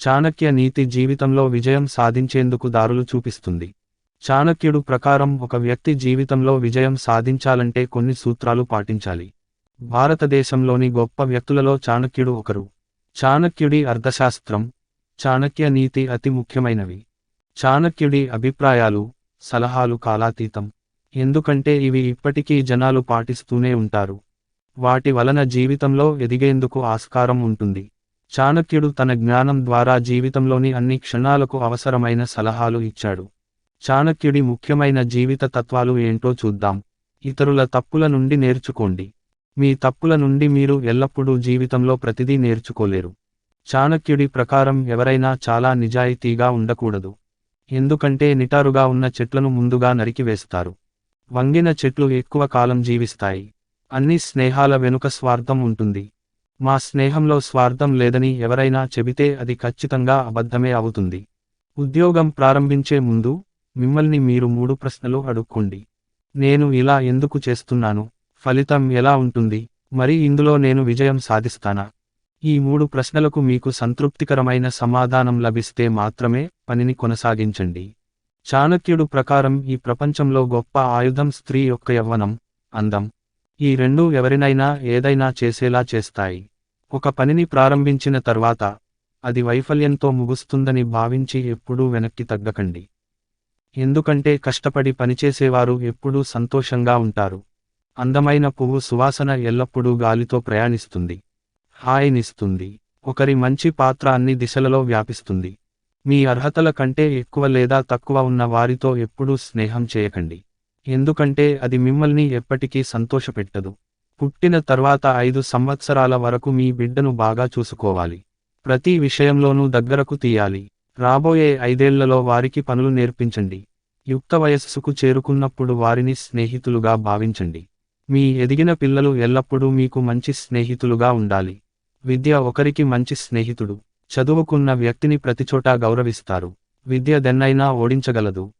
చాణక్య నీతి జీవితంలో విజయం సాధించేందుకు దారులు చూపిస్తుంది. చాణక్యుడు ప్రకారం ఒక వ్యక్తి జీవితంలో విజయం సాధించాలంటే కొన్ని సూత్రాలు పాటించాలి. భారతదేశంలోని గొప్ప వ్యక్తులలో చాణక్యుడు ఒకరు. చాణక్యుడి అర్థశాస్త్రం చాణక్య నీతి అతి ముఖ్యమైనవి. చాణక్యుడి అభిప్రాయాలు సలహాలు కాలాతీతం. ఎందుకంటే ఇవి ఇప్పటికీ జనాలు పాటిస్తూనే ఉంటారు. వాటి వలన జీవితంలో ఎదిగేందుకు ఆస్కారం ఉంటుంది. చాణక్యుడు తన జ్ఞానం ద్వారా జీవితంలోని అన్ని క్షణాలకు అవసరమైన సలహాలు ఇచ్చాడు. చాణక్యుడి ముఖ్యమైన జీవిత తత్వాలు ఏంటో చూద్దాం. ఇతరుల తప్పుల నుండి నేర్చుకోండి. మీ తప్పుల నుండి మీరు ఎల్లప్పుడూ జీవితంలో ప్రతిదీ నేర్చుకోలేరు. చాణక్యుడి ప్రకారం ఎవరైనా చాలా నిజాయితీగా ఉండకూడదు. ఎందుకంటే నిటారుగా ఉన్న చెట్లను ముందుగా నరికివేస్తారు వంగిన చెట్లు ఎక్కువ కాలం జీవిస్తాయి. అన్ని స్నేహాల వెనుక స్వార్థం ఉంటుంది. మా స్నేహంలో స్వార్థం లేదని ఎవరైనా చెబితే అది ఖచ్చితంగా అబద్ధమే అవుతుంది. ఉద్యోగం ప్రారంభించే ముందు మిమ్మల్ని మీరు మూడు ప్రశ్నలు అడుక్కోండి. నేను ఇలా ఎందుకు చేస్తున్నాను? ఫలితం ఎలా ఉంటుంది? మరి ఇందులో నేను విజయం సాధిస్తానా? ఈ మూడు ప్రశ్నలకు మీకు సంతృప్తికరమైన సమాధానం లభిస్తే మాత్రమే పనిని కొనసాగించండి. చాణక్యుడు ప్రకారం ఈ ప్రపంచంలో గొప్ప ఆయుధం స్త్రీ యొక్క యవ్వనం అందం. ఈ రెండూ ఎవరినైనా ఏదైనా చేసేలా చేస్తాయి. ఒక పనిని ప్రారంభించిన తర్వాత అది వైఫల్యంతో ముగుస్తుందని భావించి ఎప్పుడూ వెనక్కి తగ్గకండి. ఎందుకంటే కష్టపడి పనిచేసేవారు ఎప్పుడూ సంతోషంగా ఉంటారు. అందమైన పువ్వు సువాసన ఎల్లప్పుడూ గాలితో ప్రయాణిస్తుంది. హాయినిస్తుంది ఒకరి మంచి పాత్ర అన్ని దిశలలో వ్యాపిస్తుంది. మీ అర్హతల కంటే ఎక్కువ లేదా తక్కువ ఉన్న వారితో ఎప్పుడూ స్నేహం చేయకండి. ఎందుకంటే అది మిమ్మల్ని ఎప్పటికీ సంతోషపెట్టదు. పుట్టిన తర్వాత ఐదు సంవత్సరాల వరకు మీ బిడ్డను బాగా చూసుకోవాలి. ప్రతి విషయంలోనూ దగ్గరకు తీయాలి. రాబోయే ఐదేళ్ళలో వారికి పనులు నేర్పించండి. యుక్త వయస్సుకు చేరుకున్నప్పుడు వారిని స్నేహితులుగా భావించండి. మీ ఎదిగిన పిల్లలు ఎల్లప్పుడూ మీకు మంచి స్నేహితులుగా ఉండాలి. విద్య ఒకరికి మంచి స్నేహితుడు. చదువుకున్న వ్యక్తిని ప్రతిచోటా గౌరవిస్తారు. విద్య దెన్నైనా ఓడించగలదు.